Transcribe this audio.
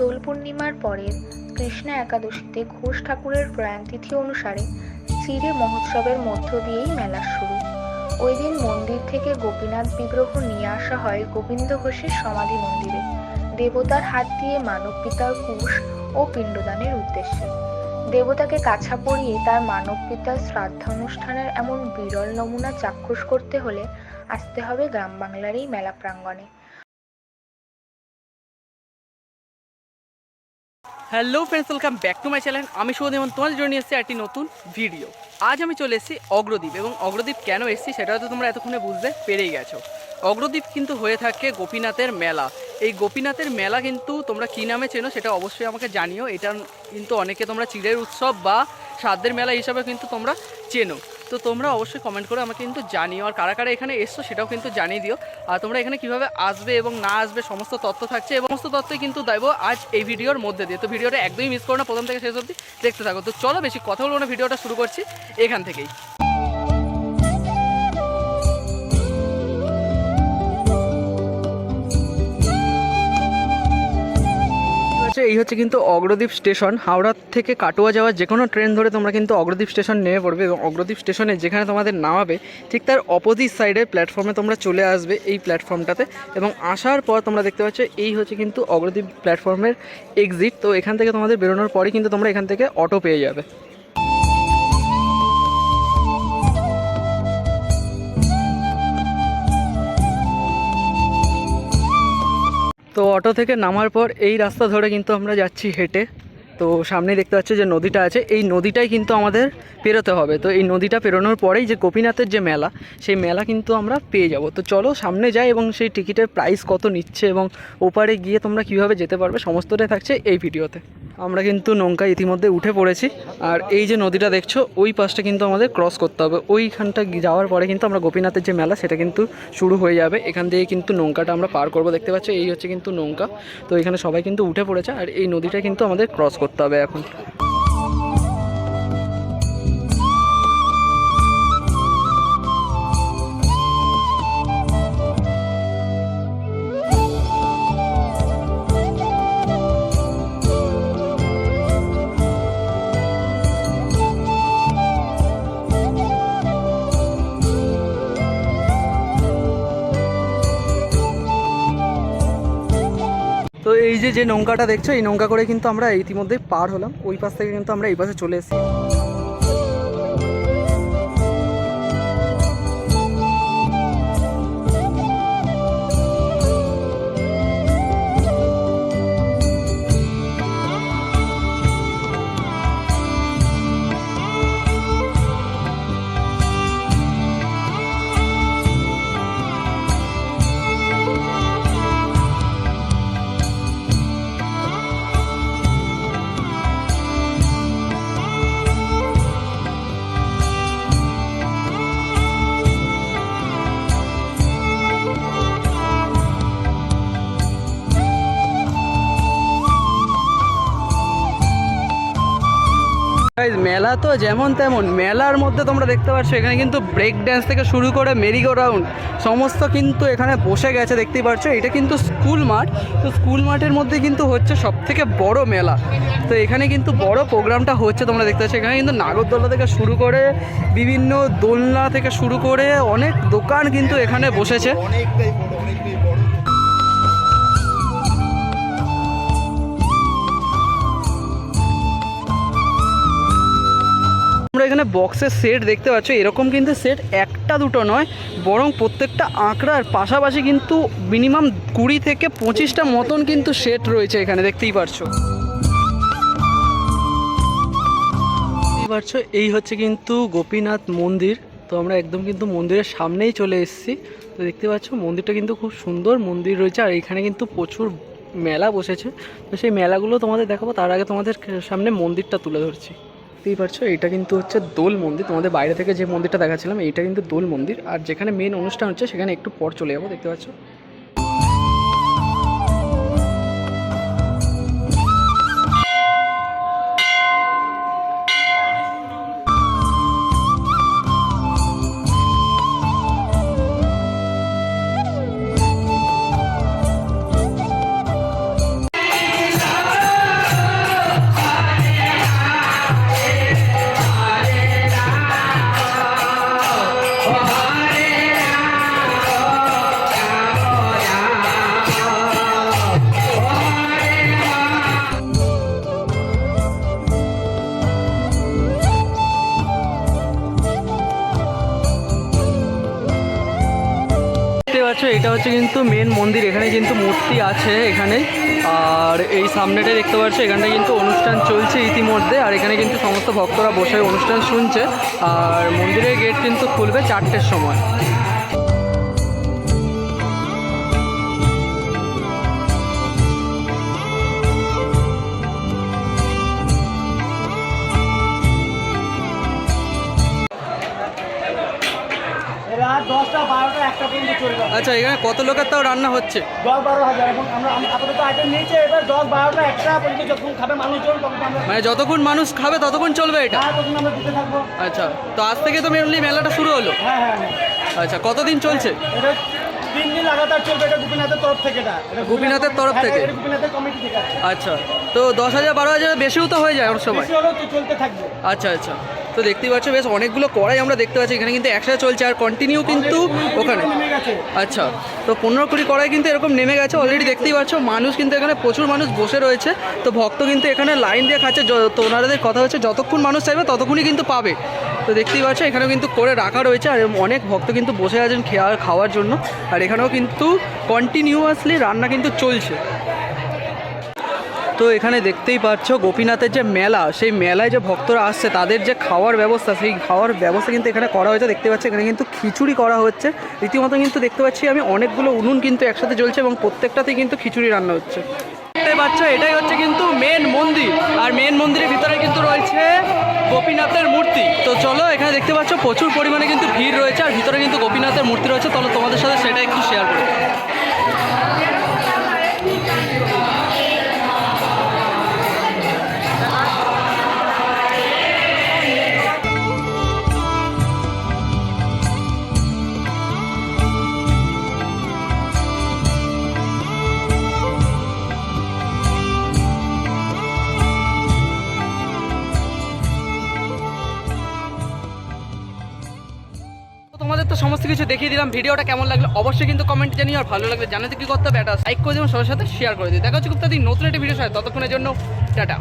দোল পূর্ণিমার পরের কৃষ্ণা একাদশীতে ঘোষ ঠাকুরের প্রয়াণতিথি অনুসারে চিরে মহোৎসবের মধ্য দিয়েই মেলার শুরু। ওই দিন মন্দির থেকে গোপীনাথ বিগ্রহ নিয়ে আসা হয় গোবিন্দ ঘোষের সমাধি মন্দিরে। দেবতার হাত দিয়ে মানব পিতার কুশ ও পিণ্ডদানের উদ্দেশ্যে। দেবতাকে কাছা পরিয়ে তার মানব পিতার শ্রাদ্ধা অনুষ্ঠানের এমন বিরল নমুনা চাক্ষুষ করতে হলে আসতে হবে গ্রাম বাংলার এই মেলা প্রাঙ্গণে। Hello friends welcome back to my channel আমি শুভদেমন তোমাদের জন্য নিয়ে এসেছি একটি নতুন ভিডিও আজ আমি চলে এসেছি অগ্রদ্বীপ এবং অগ্রদ্বীপ কেন এসেছি সেটা হয়তো তোমরা এতক্ষণে বুঝতে পেরেই গেছো। অগ্রদ্বীপ কিন্তু হয়ে থাকে গোপীনাথের মেলা। এই গোপীনাথের মেলা কিন্তু তোমরা কী নামে চেনো সেটা অবশ্যই আমাকে জানিও। এটা কিন্তু অনেকে তোমরা চিড়ের উৎসব বা শ্রাদ্ধের মেলা হিসাবে কিন্তু তোমরা চেনো। তো তোমরা অবশ্যই কমেন্ট করে আমাকে কিন্তু জানিও। আর কারা কারা এখানে এসছো সেটাও কিন্তু জানিয়ে দিও। আর তোমরা এখানে কীভাবে আসবে এবং না আসবে, সমস্ত তথ্য থাকছে এবং সমস্ত তথ্যই কিন্তু দেবো আজ এই ভিডিওর মধ্যে দিয়ে। তো ভিডিওটা একদমই মিস করো না, প্রথম থেকে শেষ অবধি দেখতে থাকো। তো চলো বেশি কথা বলব না, ভিডিওটা শুরু করছি এখান থেকেই। এই হচ্ছে কিন্তু অগ্রদ্বীপ স্টেশন। হাওড়া থেকে কাটোয়া যাওয়ার যে কোনো ট্রেন ধরে তোমরা কিন্তু অগ্রদ্বীপ স্টেশন নেমে পড়বে এবং অগ্রদ্বীপ স্টেশনে যেখানে তোমাদের নামাবে, ঠিক তার অপোজিট সাইডে প্ল্যাটফর্মে তোমরা চলে আসবে এই প্ল্যাটফর্মটাতে এবং আসার পর তোমরা দেখতে পাচ্ছ এই হচ্ছে কিন্তু অগ্রদ্বীপ প্ল্যাটফর্মের এক্সিট তো এখান থেকে তোমাদের বেরোনোর পরই কিন্তু তোমরা এখান থেকে অটো পেয়ে যাবে। তো অটো থেকে নামার পর এই রাস্তা ধরে কিন্তু আমরা যাচ্ছি হেঁটে। তো সামনে দেখতে পাচ্ছ যে নদীটা আছে। এই নদীটাই কিন্তু আমাদের পেরোতে হবে। তো এই নদীটা পেরোনোর পরেই যে গোপীনাথের যে মেলা, সেই মেলা কিন্তু আমরা পেয়ে যাব। তো চলো সামনে যাই এবং সেই টিকিটের প্রাইস কত নিচ্ছে এবং ওপারে গিয়ে তোমরা কীভাবে যেতে পারবে, সমস্তটাই থাকছে এই ভিডিওতে আমরা কিন্তু নৌকা ইতিমধ্যে উঠে পড়েছি। আর এই যে নদীটা দেখছ, ওই পাশটা কিন্তু আমাদের ক্রস করতে হবে। ওইখানটা যাওয়ার পরে কিন্তু আমরা গোপীনাথের যে মেলা, সেটা কিন্তু শুরু হয়ে যাবে। এখান দিয়ে কিন্তু নৌকাটা আমরা পার করব। দেখতে পাচ্ছি, এই হচ্ছে কিন্তু নৌকা। তো এখানে সবাই কিন্তু উঠে পড়েছে। আর এই নদীটা কিন্তু আমাদের ক্রস করতে হবে এখন। তো এই যে যে নৌকাটা দেখছ, এই নৌকা করে কিন্তু আমরা ইতিমধ্যেই পার হলাম। ওই পাশ থেকে কিন্তু আমরা এই পাশে চলে এসেছি। Guys, মেলা তো যেমন তেমন মেলার মধ্যে তোমরা দেখতে পাচ্ছ এখানে কিন্তু ব্রেক ড্যান্স থেকে শুরু করে মেরিগো রাউন্ড সমস্ত কিন্তু এখানে বসে গেছে দেখতেই পাচ্ছ এটা কিন্তু স্কুল মাঠ তো স্কুল মাঠের মধ্যে কিন্তু হচ্ছে সব থেকে বড় মেলা। তো এখানে কিন্তু বড় প্রোগ্রামটা হচ্ছে তোমরা দেখতে পাচ্ছ এখানে কিন্তু নাগরদোলা থেকে শুরু করে বিভিন্ন দোলনা থেকে শুরু করে অনেক দোকান কিন্তু এখানে বসেছে। তোমরা এখানে বক্সের সেট দেখতে পাচ্ছ। এরকম কিন্তু সেট একটা দুটো নয়, বরং প্রত্যেকটা আঁকড়ার পাশাপাশি কিন্তু মিনিমাম কুড়ি থেকে পঁচিশটা মতন কিন্তু সেট রয়েছে এখানে, দেখতেই পারছ। পারছ, এই হচ্ছে কিন্তু গোপীনাথ মন্দির। তো আমরা একদম কিন্তু মন্দিরের সামনেই চলে এসেছি। তো দেখতে পাচ্ছ, মন্দিরটা কিন্তু খুব সুন্দর মন্দির রয়েছে, আর এখানে কিন্তু প্রচুর মেলা বসেছে। তো সেই মেলাগুলো তোমাদের দেখাবো, তার আগে তোমাদের সামনে মন্দিরটা তুলে ধরছি। দেখতেই পারছ, এটা কিন্তু হচ্ছে দোল মন্দির। তোমাদের বাইরে থেকে যে মন্দিরটা দেখাচ্ছিলাম, এইটা কিন্তু দোল মন্দির। আর যেখানে মেন অনুষ্ঠান হচ্ছে, সেখানে একটু পর চলে যাব, দেখতে পাচ্ছ? এটা হচ্ছে কিন্তু মেন মন্দির, এখানে কিন্তু মূর্তি আছে এখানে। আর এই সামনেটা দেখতে পাচ্ছ এখানটা কিন্তু অনুষ্ঠান চলছে ইতিমধ্যে, আর এখানে কিন্তু সমস্ত ভক্তরা বসে অনুষ্ঠান শুনছে। আর মন্দিরের গেট কিন্তু খুলবে চারটের সময়। দশটা বারোটা একটা পর্যন্ত আচ্ছা এখানে কত লোকের তাও রান্না হচ্ছে? দশ বারো হাজার। এখন আমরা আপাতত আইটেম নিয়েছে এবার দশ বারোটা একটা পর্যন্ত যখন খাবে মানুষজন তখন আমরা মানে যতক্ষণ মানুষ খাবে ততক্ষণ চলবে এটা? হ্যাঁ তখন আমরা দিতে থাকব। আচ্ছা তো আজ থেকে তো মেনলি মেলাটা শুরু হলো? হ্যাঁ হ্যাঁ আচ্ছা কতদিন চলছে? এটা তিন দিন লাগাতার চলবে এটা গোপীনাথের তরফ থেকে এটা। এটা গোপীনাথের তরফ থেকে? গোপীনাথের কমিটি থেকে। আচ্ছা তো দশ হাজার বারো হাজার বেশিও তো হয়ে যায় অনেক সময়। চলতে থাকবে। আচ্ছা আচ্ছা। তো দেখতেই পাচ্ছ, বেশ অনেকগুলো কড়াই আমরা দেখতে পাচ্ছি। এখানে কিন্তু একসাথে চলছে আর কন্টিনিউ কিন্তু ওখানে। আচ্ছা তো পনেরো কুড়ি কড়াই কিন্তু এরকম নেমে গেছে অলরেডি দেখতেই পাচ্ছ। মানুষ কিন্তু এখানে প্রচুর মানুষ বসে রয়েছে। তো ভক্ত কিন্তু এখানে লাইন দিয়ে খাচ্ছে। তো কথা হচ্ছে, যতক্ষণ মানুষ চাইবে ততক্ষণই কিন্তু পাবে। তো দেখতেই পাচ্ছ, এখানেও কিন্তু করে রাখা রয়েছে। আর অনেক ভক্ত কিন্তু বসে আছেন খেয়ার খাওয়ার জন্য। আর এখানেও কিন্তু কন্টিনিউয়াসলি রান্না কিন্তু চলছে। তো এখানে দেখতেই পাচ্ছ গোপীনাথের যে মেলা, সেই মেলায় যে ভক্তরা আসছে, তাদের যে খাওয়ার ব্যবস্থা, সেই খাওয়ার ব্যবস্থা কিন্তু এখানে করা হয়েছে। দেখতে পাচ্ছি এখানে কিন্তু খিচুড়ি করা হচ্ছে। রীতিমতো কিন্তু দেখতে পাচ্ছি আমি, অনেকগুলো উনুন কিন্তু একসাথে জ্বলছে এবং প্রত্যেকটাতেই কিন্তু খিচুড়ি রান্না হচ্ছে। দেখতে পাচ্ছ, এটাই হচ্ছে কিন্তু মেন মন্দির। আর মেন মন্দিরের ভিতরে কিন্তু রয়েছে গোপীনাথের মূর্তি। তো চলো, এখানে দেখতে পাচ্ছ প্রচুর পরিমাণে কিন্তু ভিড় রয়েছে, আর ভিতরে কিন্তু গোপীনাথের মূর্তি রয়েছে। চলো তোমাদের সাথে সেটা একটু শেয়ার করি। তোমাদের তো সমস্ত কিছু দেখিয়ে দিলাম। ভিডিওটা কেমন লাগল অবশ্যই কিন্তু কমেন্ট জানিয়ে আর ভালো লাগলে জানাতে কি করতে হবে একটা লাইক করে দেবেন সবার সাথে শেয়ার করে দিই দেখা হচ্ছে খুব তাদের নতুন একটা ভিডিও সাথে। ততক্ষণের জন্য, টাটা।